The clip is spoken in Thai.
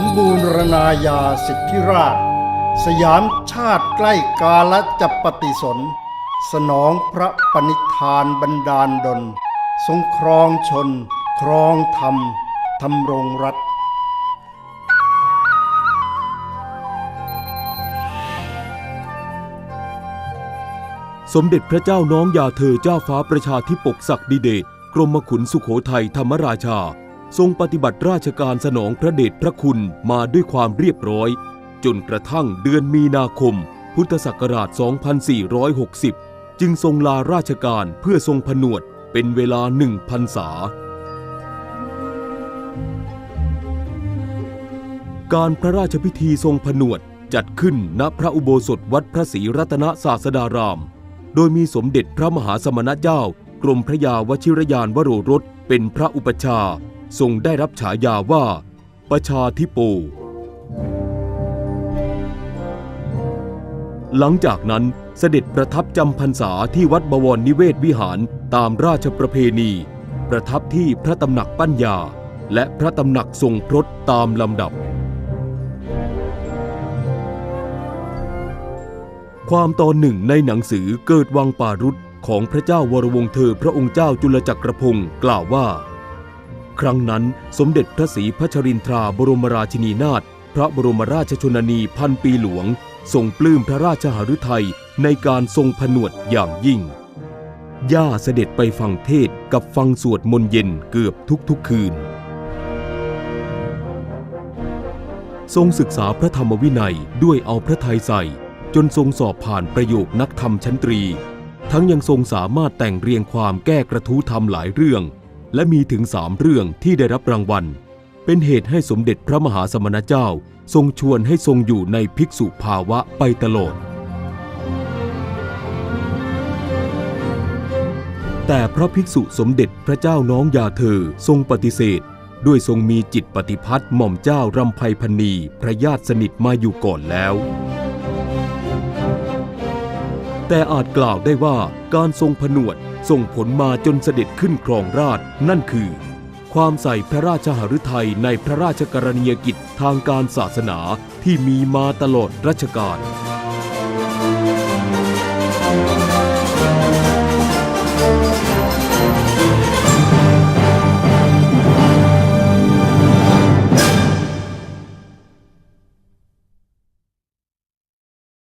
มบูรณาญาสิทธิราช สยามชาติใกล้กาลจะปฏิสน สนองพระปณิธานบันดาลดล ทรงครองชน ครองธรรมทำรงรัฐสมเด็จพระเจ้าน้องยาเธอเจ้าฟ้าประชาธิปกศักดิเดชกรมขุนสุโขทัยธรรมราชา ทรงปฏิบัติราชการสนองพระเดชพระคุณมาด้วยความเรียบร้อย จนกระทั่งเดือนมีนาคม พุทธศักราช 2460 จึงทรงลาราชการเพื่อทรงผนวดเป็นเวลาหนึ่งพรรษา การพระราชพิธีทรงผนวดจัดขึ้นณพระอุโบสถวัดพระศรีรัตนศาสดาราม โดยมีสมเด็จพระมหาสมณเจ้า กรมพระยาวชิรยานวโรรสเป็นพระอุปชา ทรงได้รับฉายาว่า ประชาธิโปหลังจากนั้นเสด็จประทับจำพรรษาที่วัดบวรนิเวศวิหารตามราชประเพณี ประทับที่พระตำหนักปัญญา และพระตำหนักทรงพรตตามลำดับ ความตอนหนึ่งในหนังสือเกิดวังป่ารุษของพระเจ้าวรวงเธอพระองค์เจ้าจุลจักรพงศ์กล่าวว่า ครั้งนั้นสมเด็จพระศรีพัชรินทราบรมราชินีนาถพระบรมราชชนนีพันปีหลวงทรงปลื้มพระราชหฤทัยในการทรงผนวดอย่างยิ่ง ย่าเสด็จไปฟังเทศกับฟังสวดมนต์เย็นเกือบทุกๆคืน ทรงศึกษาพระธรรมวินัยด้วยเอาพระทัยใส่ จนทรงสอบผ่านประโยคนักธรรมชั้นตรี ทั้งยังทรงสามารถแต่งเรียงความแก้กระทู้ธรรมหลายเรื่อง และมีถึงสามเรื่องที่ได้รับรางวัล เป็นเหตุให้สมเด็จพระมหาสมณเจ้า ทรงชวนให้ทรงอยู่ในภิกษุภาวะไปตลอด แต่พระภิกษุสมเด็จพระเจ้าน้องยาเธอทรงปฏิเสธ ด้วยทรงมีจิตปฏิพัติหม่อมเจ้ารำไพพันนีพระญาติสนิทมาอยู่ก่อนแล้ว แต่อาจกล่าวได้ว่าการทรงผนวดส่งผลมาจนเสด็จขึ้นครองราชนั่นคือ ความใส่พระราชหฤทัยในพระราชกรณียกิจทางการศาสนาที่มีมาตลอดรัชกาล